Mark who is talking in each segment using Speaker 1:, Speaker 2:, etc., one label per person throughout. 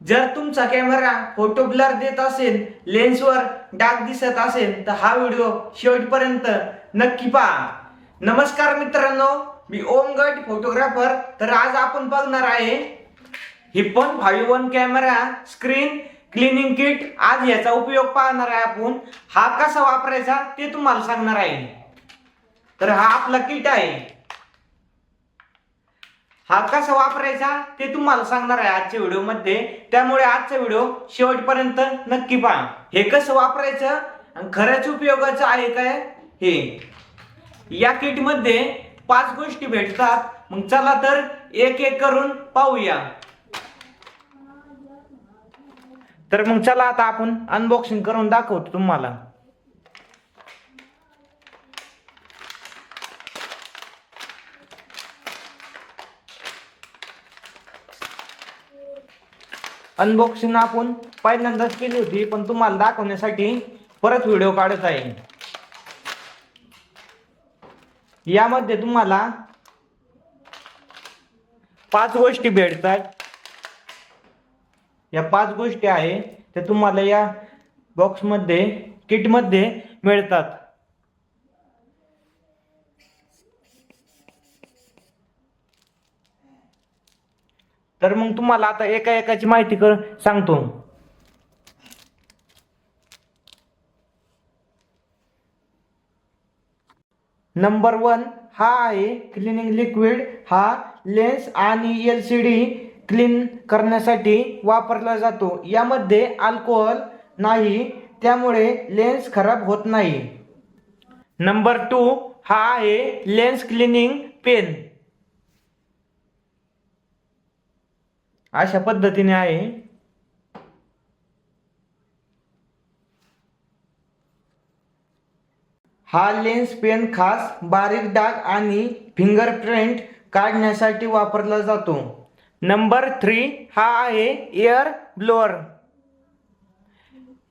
Speaker 1: जर तुमचा camera photo blur देत असेल लेन्सवर डाग दिसत असेल तर हा व्हिडिओ शेवटपर्यंत नक्की पहा. नमस्कार मित्रांनो मी ओम गट फोटोग्राफर तर आज आपण बघणार आहे हिप्पन five one camera screen cleaning kit आज याचा उपयोग पाहणार आहे आपण. हा कसा वापरायचा ते तुम्हाला सांगणार आहे. तर हा आपला किट आहे. हा कसा वापरायचा ते तुम्हाला सांगणार आहे आजच्या व्हिडिओमध्ये त्यामुळे आजचा व्हिडिओ शेवटपर्यंत नक्की पहा. हे कसं वापरायचं आणि खऱ्याच उपयोगाचं आहे काय? हे. या किटमध्ये पाच गोष्टी भेटतात. मग चला तर एक एक करून पाहूया. तर मग चला आता आपण अनबॉक्सिंग करून दाखवतो तुम्हाला. अनबॉक्सिंग आपण पहिल्यांदाच केली होती पण तुम्हाला दाखवण्यासाठी परत व्हिडिओ काढत आहे. यामध्ये तुम्हाला पाच गोष्टी भेटतात. या पाच गोष्टी आहे त्या तुम्हाला या बॉक्समध्ये किटमध्ये मिळतात. तर मग तुम्हाला आता एका एकाची माहिती कर सांगतो. नंबर वन हा आहे क्लिनिंग लिक्विड हा लेन्स आणि एल सी डी क्लीन करण्यासाठी वापरला जातो. यामध्ये अल्कोहोल नाही त्यामुळे लेन्स खराब होत नाही. नंबर टू हा आहे लेन्स क्लिनिंग पेन अशा पद्धतीने आहे. हा लेन्स पेन खास बारीक डाग आणि फिंगरप्रिंट काढण्यासाठी वापरला जातो. नंबर थ्री हा आहे एअर ब्लोअर.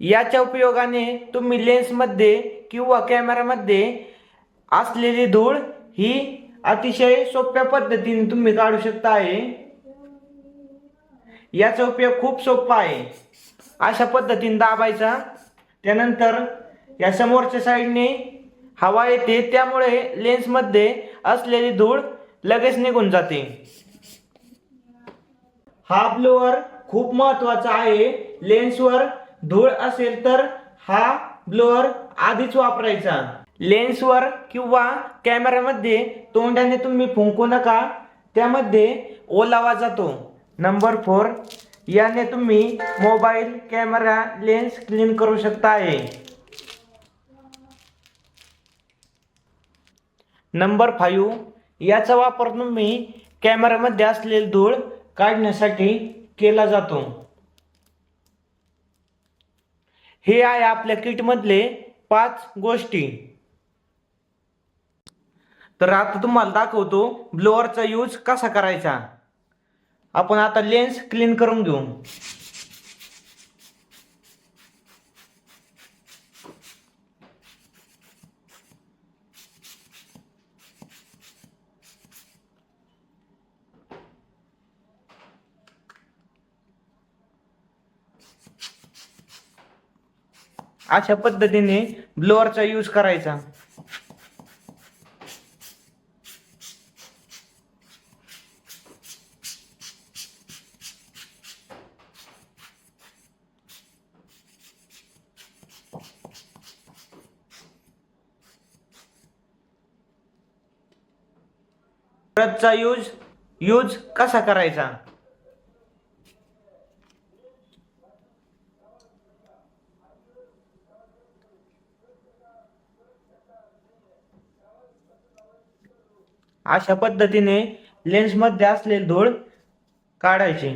Speaker 1: याच्या उपयोगाने तुम्ही लेन्समध्ये किंवा कॅमेरामध्ये असलेली धूळ ही अतिशय सोप्या पद्धतीने तुम्ही काढू शकता आहे. याचा उपयोग खूप सोपा आहे. अशा पद्धतीने दाबायचा. त्यानंतर या समोरच्या साईडने हवा येते त्यामुळे लेन्समध्ये असलेली धूळ लगेच निघून जाते. हा ब्लोअर खूप महत्त्वाचा आहे. लेन्सवर धूळ असेल तर हा ब्लोअर आधीच वापरायचा. लेन्सवर किंवा कॅमेऱ्यामध्ये तोंडाने तुम्ही फुंकू नका. त्यामध्ये ओलावा जातो. नंबर फोर याने तुम्ही मोबाईल कॅमेरा लेन्स क्लीन करू शकता आहे नंबर फाईव्ह याचा वापर तुम्ही कॅमेऱ्यामध्ये असलेली धूळ काढण्यासाठी केला जातो. हे आहे आपल्या किटमधले पाच गोष्टी. तर आता तुम्हाला दाखवतो ब्लोअरचा यूज कसा करायचा. आपण आता लेन्स क्लीन करून घेऊ. अशा पद्धतीने ब्लोअरचा यूज करायचा. ब्रशचा यूज यूज कसा करायचा? अशा पद्धतीने लेन्समध्ये असलेली धूळ काढायची.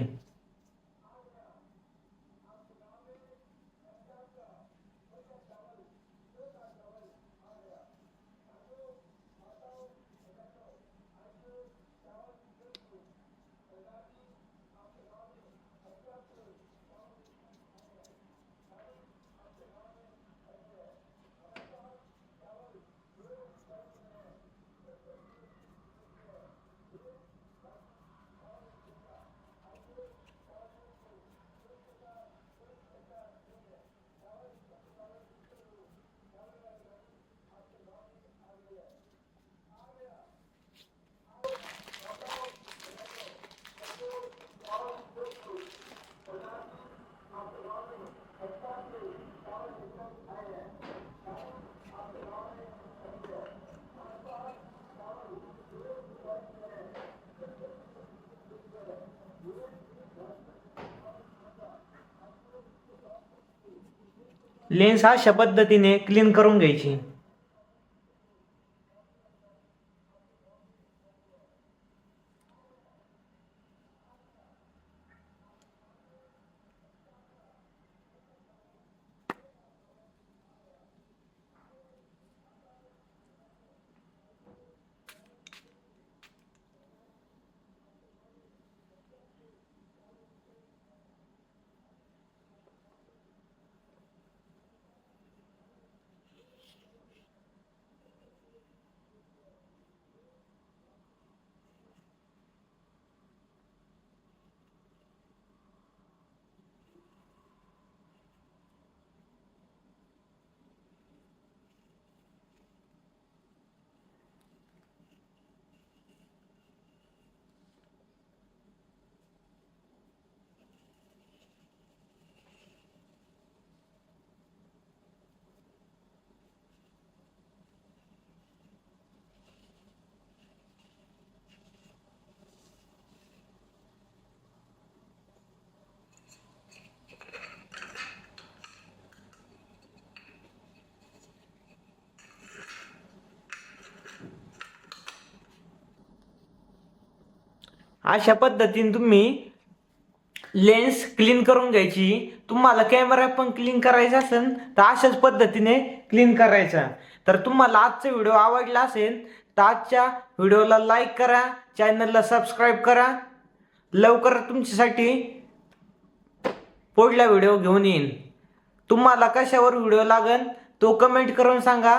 Speaker 1: लेन्स अशा पद्धतीने क्लीन करून घ्यायची अशा पद्धतीने तुम्ही लेन्स क्लीन करून घ्यायची. तुम्हाला कॅमेरा पण क्लीन करायचा असेल तर अशाच पद्धतीने क्लीन करायचा. तर तुम्हाला आजचा व्हिडिओ आवडला असेल तर आजच्या व्हिडिओला लाईक करा चॅनलला सबस्क्राईब करा. लवकर तुमच्यासाठी पुढला व्हिडिओ घेऊन येईन. तुम्हाला कशावर व्हिडिओ लागेल तो कमेंट करून सांगा.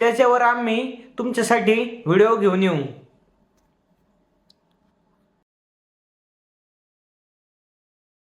Speaker 1: त्याच्यावर आम्ही तुमच्यासाठी व्हिडिओ घेऊन येऊ.